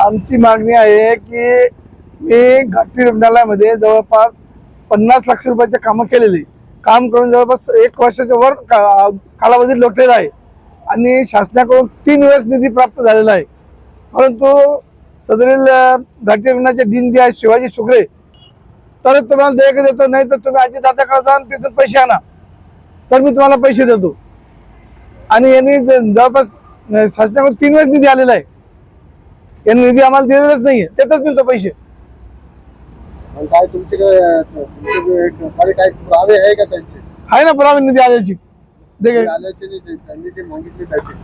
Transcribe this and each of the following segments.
आमची मागणी आहे की मी घाटी रुग्णालयामध्ये जवळपास पन्नास लाख रुपयाचे कामं केलेली. काम करून जवळपास एक वर्षाच्या वर का- कालावधी लोटलेला आहे. आणि शासनाकडून तीन वेळेस निधी प्राप्त झालेला आहे. परंतु सदरील घाटी रुग्णाचे डीन जे आहे शिवाजी शुक्रे तर तुम्हाला देयक देतो नाही तर तुम्ही आजी दादाकडे जाऊन आणि तिथून पैसे आणा. तर मी तुम्हाला पैसे देतो. आणि यांनी ज- जवळपास शासनाकडून तीन वेळेस निधी आलेला आहे. यांनी निधी आम्हाला दिलेलाच नाहीये. देतच नाही तो पैसे. मग काय तुमचे काय तुमचे जे एक खाली काय पुरावे आहे का त्यांचे? आहे ना पुरावे निधी आल्याची. ते आल्याचे नाही ते त्यांनी जे मागितले त्याचे.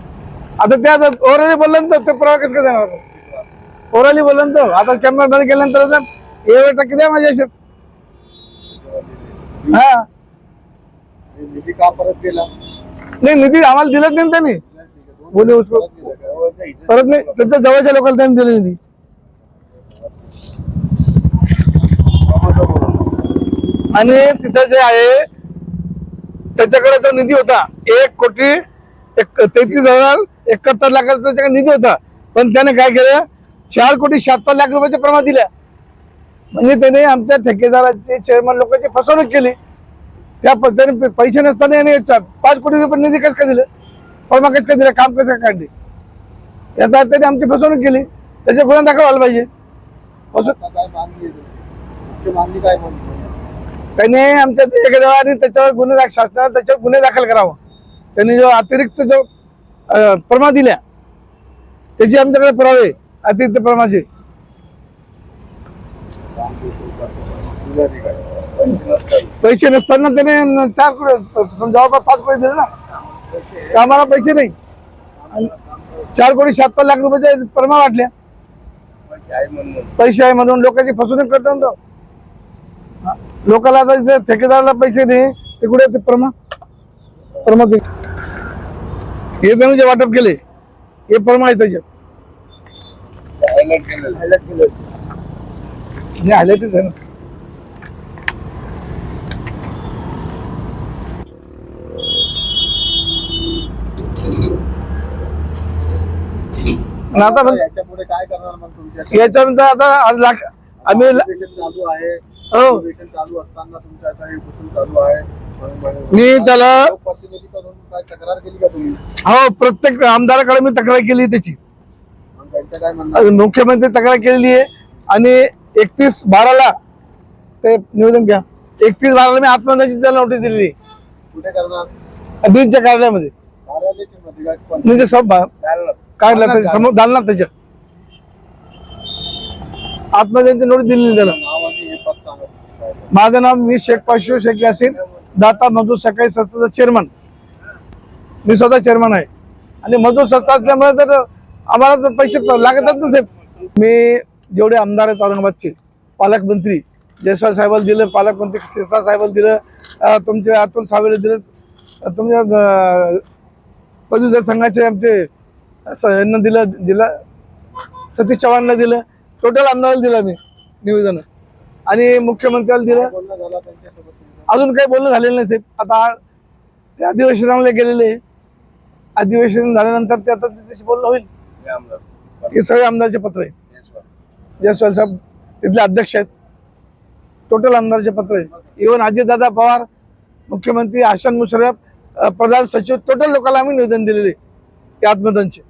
आता त्या ओरली बोललं ना तर ते पुरावा कसं काय देणार ओरली बोललं ना तर आता कॅमेरा बंद केल्यानंतर आता एवढे टक्के द्या माझ्या हिशोब हा हे. निधी का परत केला? नाही निधी आम्हाला दिलंच नाही ना त्यांनी. बोले उसको परत नाही त्यांच्या जवळच्या लोकांना त्यांनी दिलेली नाही. आणि तिथं जे आहे त्याच्याकडे जो निधी होता एक कोटी एक तेहतीस हजार एकाहत्तर लाखाचा त्याच्याकडे निधी होता. पण त्याने काय केलं? चार कोटी शहात्तर लाख रुपयाच्या प्रमाण दिल्या म्हणजे त्याने आमच्या ठेकेदाराची चेअरमन लोकांची फसवणूक केली. त्या पद्धतीने पैसे नसताना याने पाच कोटी रुपये निधी कसं काय दिलं? परमा कसं काय दिलं काम कसं काय काढले याचा अर्थ त्याने आमची फसवणूक केली त्याचे गुन्हा दाखल व्हायला पाहिजे त्यांनी त्याने आमच्या आणि त्याच्यावर गुन्हे दाख शासनाने त्याच्यावर गुन्हे दाखल करावा त्यांनी जो अतिरिक्त जो अं, प्रमा दिल्या त्याची आमच्याकडे पुरावे अतिरिक्त प्रमाचे पैसे नसताना त्याने चार कोटी समजा जवळपास पाच कोटी दिले ना। तर आम्हाला पैसे नाही. आणि चार कोटी शहात्तर लाख रुपयाचे प्रमा वाटल्या पैसे आहे म्हणून लोकांची फसवणूक करतो ना तो. लोकांना आता ठेकेदाराला पैसे नाही ते कुठे ते प्रमा प्रमा ते हे त्यांनी जे वाटप केले हे प्रमा आहे त्याच्यात. हे हायलाइटच आहे ना. आणि आता पण याच्यापुढे काय करणार मग तुमच्या याच्यानंतर आता आज लाख आम्ही ला- अधिवेशन चालू आहे. हो. अधिवेशन चालू असताना तुमच्या असं हे चालू आहे. मग- मग- मी त्याला- लोकप्रतिनिधी करून काय तक्रार केली का तुम्ही? हो प्रत्येक आमदाराकडे मी तक्रार केली त्याची. मग त्यांचं काय म्हणणं आज मुख्यमंत्री तक्रार केलेली आहे. आणि एकतीस बाराला ते निवेदन घ्या. एकतीस बाराला मी आत्महत्याची त्याला नोटीस दिलेली. कुठे करणार? बीडच्या कार्यालयामध्ये. कार्यालयाची मध्ये काय पण म्हणजे सब त्याच्यासमोर दालना त्याच्या आत्महत्याची नोटीस दिलेली त्याला. काय. माझं नाव मी शेख पाशो शेख यासीन दाता मजूर सकाळी संस्थेचा चेअरमन मी स्वतः चेअरमन आहे. आणि मजूर संस्था असल्यामुळे तर आम्हाला तर पैसे लागतच ना साहेब. मी जेवढे आमदार आहेत औरंगाबादचे पालकमंत्री जयस्वाल साहेबाला दिलं पालकमंत्री शिरसा साहेबाला दिलं तुमचे अतुल सावेला दिलं तुमच्या पदवीधर संघाचे आमचे यांना दिलं दिलं. सतीश चव्हाणला दिलं. टोटल आमदाराला दिलं मी निवेदन. आणि मुख्यमंत्र्याला दिलं? अजून काही बोलणं झालेलं नाही साहेब. आता ते अधिवेशनाला गेलेले. अधिवेशन झाल्यानंतर ते आता त्याच्याशी बोलणं होईल. हे सगळे आमदारचे पत्र आहे. जयस्वाल साहेब तिथले अध्यक्ष आहेत. टोटल आमदारचे पत्र आहे. इव्हन अजितदादा पवार मुख्यमंत्री हसन मुशरफ प्रधान सचिव टोटल लोकांना आम्ही निवेदन दिलेले आहे, आत्मदानचे.